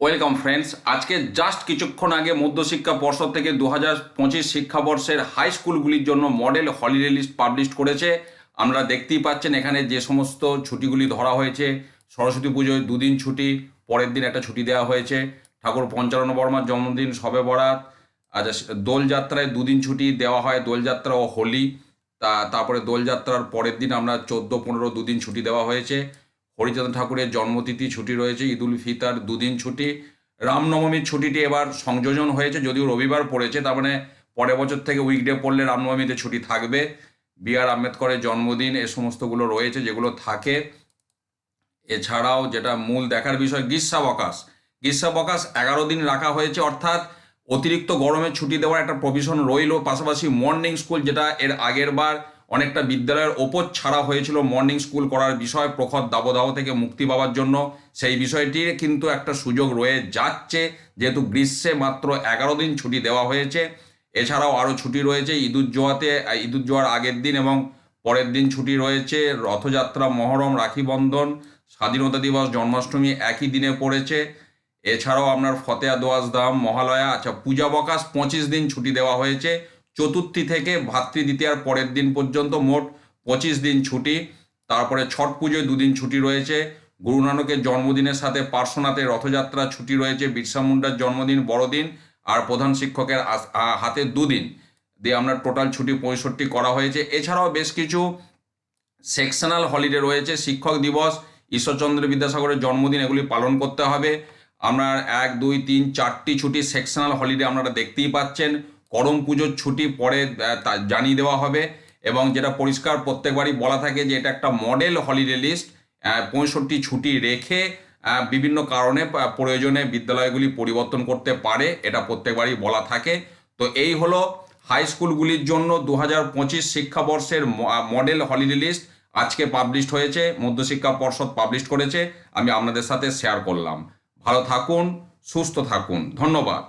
Welcome friends আজকে just কিছুক্ষণ আগে মধ্যশিক্ষা পর্ষদ থেকে দু হাজার পঁচিশ শিক্ষাবর্ষের হাই স্কুলগুলির জন্য মডেল হলিডে লিস্ট পাবলিশ করেছে। আমরা দেখতেই পাচ্ছেন এখানে যে সমস্ত ছুটিগুলি ধরা হয়েছে। সরস্বতী পুজোয় দুদিন ছুটি, পরের দিন একটা ছুটি দেওয়া হয়েছে। ঠাকুর পঞ্চানন বর্মার জন্মদিন, সবে বরাত। আচ্ছা দোলযাত্রায় দুদিন ছুটি দেওয়া হয় দোলযাত্রা ও হোলি। তা, তারপরে দোলযাত্রার পরের দিন আমরা চোদ্দ, পনেরো দুদিন ছুটি দেওয়া হয়েছে। হরিচাঁদ ঠাকুরের জন্মতিথি ছুটি রয়েছে ঈদ উল ফিতর দুদিন ছুটি। রামনবমীর ছুটিটি এবার সংযোজন হয়েছে, যদিও রবিবার পড়েছে, তার মানে পরের বছর থেকে উইকডে পড়লে রামনবমীতে ছুটি থাকবে। বি আর আম্বেদকরের জন্মদিন এ সমস্তগুলো রয়েছে, যেগুলো থাকে। এছাড়াও যেটা মূল দেখার বিষয় গ্রীষ্মাবকাশ গ্রীষ্মাবকাশ এগারো দিন রাখা হয়েছে, অর্থাৎ অতিরিক্ত গরমের ছুটি দেওয়ার একটা প্রভিশন রইল, পাশাপাশি মর্নিং স্কুল যেটা এর আগের বার অনেকটা বিদ্যালয়ের ওপর ছাড়া হয়েছিল মর্নিং স্কুল করার বিষয়। প্রখর দাবদাহ থেকে মুক্তি পাওয়ার জন্য সেই বিষয়টির কিন্তু একটা সুযোগ রয়ে যাচ্ছে। যেহেতু গ্রীষ্মে মাত্র এগারো দিন ছুটি দেওয়া হয়েছে, এছাড়াও আরও ছুটি রয়েছে ঈদুজ্জোয়াতে ঈদুজ্জোয়ার আগের দিন এবং পরের দিন ছুটি রয়েছে। রথযাত্রা, মহরম, রাখি বন্ধন, স্বাধীনতা দিবস, জন্মাষ্টমী একই দিনে পড়েছে। এছাড়াও আপনার ফতেয়া দোয়াজ দাম মহালয়া আচ্ছা পূজা বকাশ পঁচিশ দিন ছুটি দেওয়া হয়েছে। চতুর্থী থেকে ভাতৃ দ্বিতীয়ার পরের দিন পর্যন্ত মোট পঁচিশ দিন ছুটি। তারপরে ছট পুজোয় দুদিন ছুটি রয়েছে। গুরু নানকের জন্মদিনের সাথে পার্শ্বনাথের রথযাত্রা ছুটি রয়েছে, বিরসা মুন্ডার জন্মদিন, বড়দিন আর প্রধান শিক্ষকের হাতে দুদিন। দিয়ে আমরা টোটাল ছুটি পঁয়ষট্টি করা হয়েছে। এছাড়াও বেশ কিছু সেকশনাল হলিডে রয়েছে। শিক্ষক দিবস, ঈশ্বরচন্দ্র বিদ্যাসাগরের জন্মদিন, এগুলি পালন করতে হবে। আপনার এক, দুই, তিন, চারটি ছুটি সেকশনাল হলিডে আপনারা দেখতেই পাচ্ছেন। করম পুজোর ছুটি পরে জানিয়ে দেওয়া হবে। এবং যেটা পরিষ্কার প্রত্যেকবারই বলা থাকে যে এটা একটা মডেল হলিডে লিস্ট পঁয়ষট্টি ছুটি রেখে বিভিন্ন কারণে প্রয়োজনে বিদ্যালয়গুলি পরিবর্তন করতে পারে, এটা প্রত্যেকবারই বলা থাকে। তো এই হলো হাই স্কুলগুলির জন্য দু হাজার পঁচিশ শিক্ষাবর্ষের মডেল হলিডে লিস্ট আজকে পাবলিশড হয়েছে, মধ্যশিক্ষা পর্ষদ পাবলিশ করেছে, আমি আপনাদের সাথে শেয়ার করলাম। ভালো থাকুন, সুস্থ থাকুন, ধন্যবাদ।